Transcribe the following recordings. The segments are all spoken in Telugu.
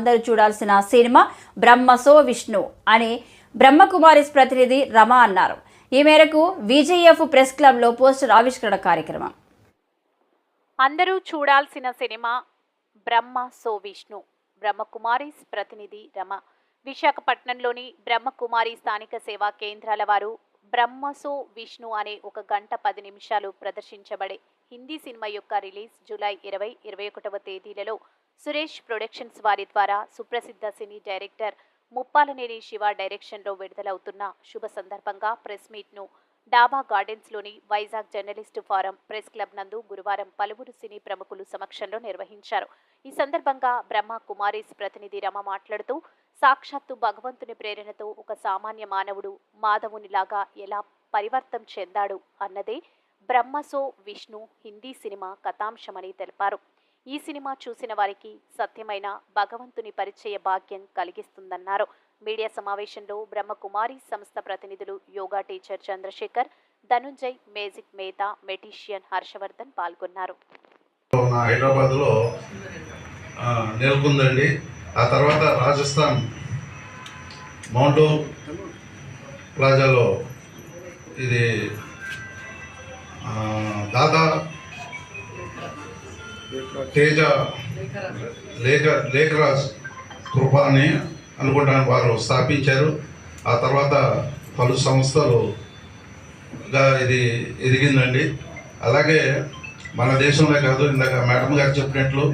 అందరూ చూడాల్సిన సినిమా బ్రహ్మసో విష్ణు అని బ్రహ్మకుమారిస్ ప్రతినిధి రమ అన్నారు. ఈ మేరకు విజేఎఫ్ ప్రెస్ క్లబ్లో పోస్టర్ ఆవిష్కరణ కార్యక్రమం. అందరూ చూడాల్సిన సినిమా బ్రహ్మ సో విష్ణు. బ్రహ్మకుమారిస్ ప్రతినిధి రమ. విశాఖపట్నంలోని బ్రహ్మకుమారి స్థానిక సేవా కేంద్రాల వారు బ్రహ్మ సో విష్ణు అనే ఒక గంట పది నిమిషాలు ప్రదర్శించబడే హిందీ సినిమా యొక్క రిలీజ్ జూలై ఇరవై ఇరవై ఒకటవ తేదీలలో సురేష్ ప్రొడక్షన్స్ వారి ద్వారా సుప్రసిద్ధ సినీ డైరెక్టర్ ముప్పాలనేని శివ డైరెక్షన్లో విడుదలవుతున్న శుభ సందర్భంగా ప్రెస్ మీట్ను Daba గార్డెన్స్లోని Vizag journalist forum press club నందు గురువారం పలువురు సినీ ప్రముఖులు సమక్షంలో నిర్వహించారు. ఈ సందర్భంగా బ్రహ్మ కుమారీస్ ప్రతినిధి రమ మాట్లాడుతూ సాక్షాత్తు భగవంతుని ప్రేరణతో ఒక సామాన్య మానవుడు మాధవునిలాగా ఎలా పరివర్తం చెందాడు అన్నదే బ్రహ్మసో విష్ణు హిందీ సినిమా కథాంశమని తెలిపారు. ఈ సినిమా చూసిన వారికి సత్యమైన భగవంతుని పరిచయ భాగ్యం కలిగిస్తుందన్నారు. మీడియా సమావేశంలో బ్రహ్మకుమారి సంస్థ ప్రతినిధులు యోగా టీచర్ చంద్రశేఖర్ ధనుంజయ్ మేజిక్ మేతా మెటీషియన్ హర్షవర్ధన్ పాల్గొన్నారు. హైదరాబాద్లో నెలకొందండి. ఆ తర్వాత రాజస్థాన్ మౌంటో ప్లాజాలో ఇది దాదా తేజ లేఖ లేఖరాజ్ కృప అని అనుకుంటాను వారు స్థాపించారు. ఆ తర్వాత పలు సంస్థలుగా ఇది ఎదిగిందండి. అలాగే మన దేశంలో కాదు ఇందాక మేడం గారు చెప్పినట్లు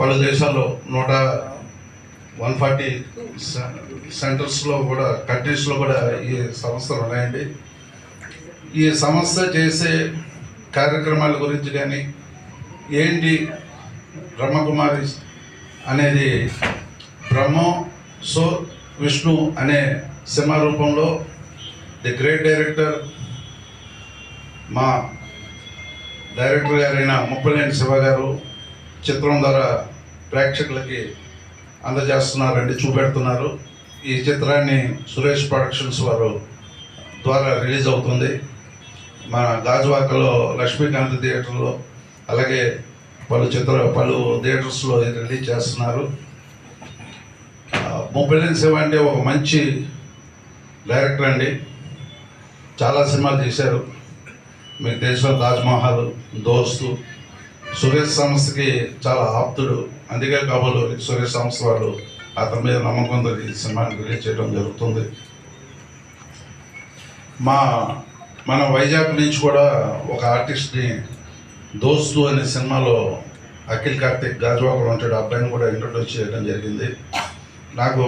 పలు దేశాల్లో నూట వన్ ఫార్టీ సెంటర్స్లో కూడా కంట్రీస్లో కూడా ఈ సంస్థలు ఉన్నాయండి. ఈ సంస్థ చేసే కార్యక్రమాల గురించి కానీ ఏంటి బ్రహ్మకుమారి అనేది బ్రహ్మో సో విష్ణు అనే సినిమా రూపంలో ది గ్రేట్ డైరెక్టర్ మా డైరెక్టర్ గారైన ముప్పలేని శివ గారు చిత్రం ద్వారా ప్రేక్షకులకి అందజేస్తున్నారండి చూపెడుతున్నారు. ఈ చిత్రాన్ని సురేష్ ప్రొడక్షన్స్ వారు ద్వారా రిలీజ్ అవుతుంది. మన గాజువాకలో లక్ష్మీకాంత్ థియేటర్లో అలాగే పలు చిత్ర పలు థియేటర్స్లో రిలీజ్ చేస్తున్నారు. ముబ్బలిన్ శివ అంటే ఒక మంచి డైరెక్టర్ అండి. చాలా సినిమాలు తీశారు మీకు తెలిసిన తాజ్మహల్ దోస్తు సురేష్ సంస్థకి చాలా ఆప్తుడు. అందుకే కాబోలు సురేష్ సంస్థ వాళ్ళు అతని మీద నమ్మకంతో ఈ సినిమాని రిలీజ్ చేయడం జరుగుతుంది. మా మన వైజాగ్ నుంచి కూడా ఒక ఆర్టిస్ట్ని దోస్తు అనే సినిమాలో అఖిల్ కార్తిక్ గాజువాకలో ఉంటాడు. అబ్బాయిని కూడా ఇంట్రొడ్యూస్ చేయడం జరిగింది. నాకు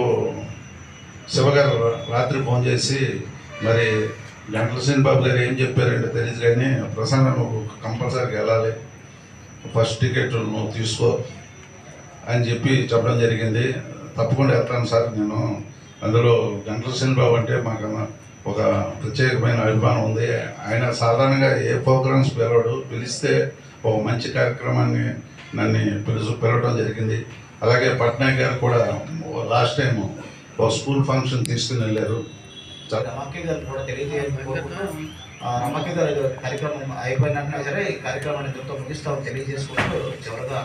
శివగారు రాత్రి ఫోన్ చేసి మరి గంటల సింగ్ బాబు గారు ఏం చెప్పారంటే తెలియదు కానీ ప్రసన్న నువ్వు కంపల్సరీగా వెళ్ళాలి. ఫస్ట్ టికెట్ నువ్వు తీసుకో అని చెప్పి చెప్పడం జరిగింది. తప్పకుండా వెళ్తాను సార్ నేను. అందులో గంటల సింగ్ బాబు అంటే మాకు ఒక ప్రత్యేకమైన అభిమానం ఉంది. ఆయన సాధారణంగా ఏ ప్రోగ్రామ్స్ పిలవడు పిలిస్తే ఒక మంచి కార్యక్రమాన్ని నన్ను పిలుచు పిలవడం జరిగింది. అలాగే పట్నాయక్ గారు కూడా లాస్ట్ టైం ఒక స్కూల్ ఫంక్షన్ తీసుకుని వెళ్ళారు. చాలా రమక్కి గారు కూడా తెలియజేయాలని కోరుకుంటూ ఆ, రమక్కి గారు కార్యక్రమం అయిపోయినట్టుగా సరే ఈ కార్యక్రమాన్ని ఇంతతో ముగిస్తామని తెలియజేసుకుంటూ చివరగా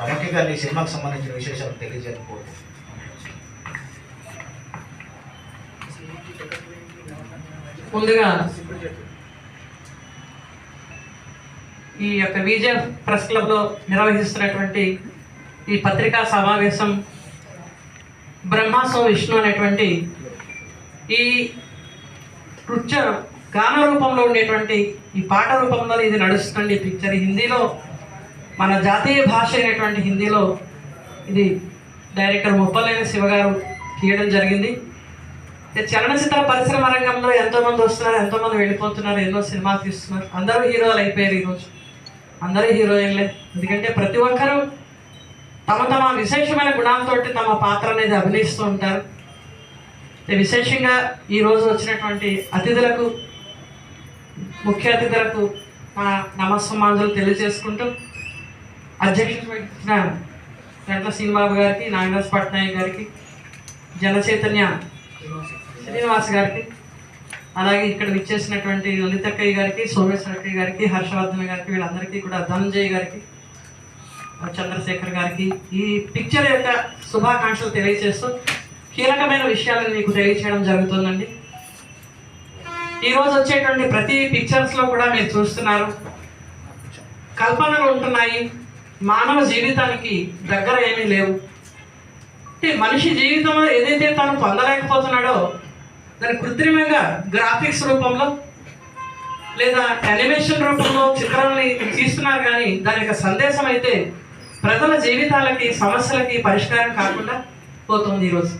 రమక్కి గారి ఈ సినిమాకి సంబంధించిన విశేషాలు తెలియజేయాలని ముందుగా ఈ యొక్క విజయ ప్రెస్ క్లబ్లో నిర్వహిస్తున్నటువంటి ఈ పత్రికా సమావేశం బ్రహ్మాసం విష్ణు అనేటువంటి ఈ నృత్య గాన రూపంలో ఉండేటువంటి ఈ పాట రూపంలో ఇది నడుస్తుంది ఈ పిక్చర్. హిందీలో మన జాతీయ భాష అయినటువంటి హిందీలో ఇది డైరెక్టర్ ముప్పలేని శివగారు తీయడం జరిగింది. చలనచిత్ర పరిశ్రమ రంగంలో ఎంతో మంది వస్తున్నారు ఎంతో మంది వెళ్ళిపోతున్నారు ఎన్నో సినిమాలు తీస్తున్నారు. అందరూ హీరోలు అయిపోయారు ఈరోజు అందరూ హీరోయిన్లే. ఎందుకంటే ప్రతి ఒక్కరూ తమ తమ విశేషమైన గుణాలతో తమ పాత్ర అనేది అభినయిస్తూ ఉంటారు. విశేషంగా ఈరోజు వచ్చినటువంటి అతిథులకు ముఖ్య అతిథులకు మా నమస్సమాంజలు తెలియజేసుకుంటూ అధ్యక్షత వహించిన గంటల శ్రీనిబాబు గారికి నాగరాజ్ పట్నాయక్ గారికి జనచైతన్య శ్రీనివాస్ గారికి అలాగే ఇక్కడ విచ్చేసినటువంటి లలితక్కయ్య గారికి సోమేశ్వరక్కయ్య గారికి హర్షవర్ధన్ గారికి వీళ్ళందరికీ కూడా ధనంజయ్ గారికి చంద్రశేఖర్ గారికి ఈ పిక్చర్ యొక్క శుభాకాంక్షలు తెలియజేస్తూ కీలకమైన విషయాలను మీకు తెలియచేయడం జరుగుతుందండి. ఈరోజు వచ్చేటువంటి ప్రతి పిక్చర్స్లో కూడా మీరు చూస్తున్నారు. కల్పనలు ఉంటున్నాయి. మానవ జీవితానికి దగ్గర ఏమీ లేవు. అంటే మనిషి జీవితంలో ఏదైతే తను పొందలేకపోతున్నాడో దాన్ని కృత్రిమంగా గ్రాఫిక్స్ రూపంలో లేదా యానిమేషన్ రూపంలో చిత్రాలని తీస్తున్నారు కానీ దాని యొక్క సందేశం అయితే ప్రజల జీవితాలకి సమస్యలకి పరిష్కారం కాకుండా పోతుంది ఈరోజు.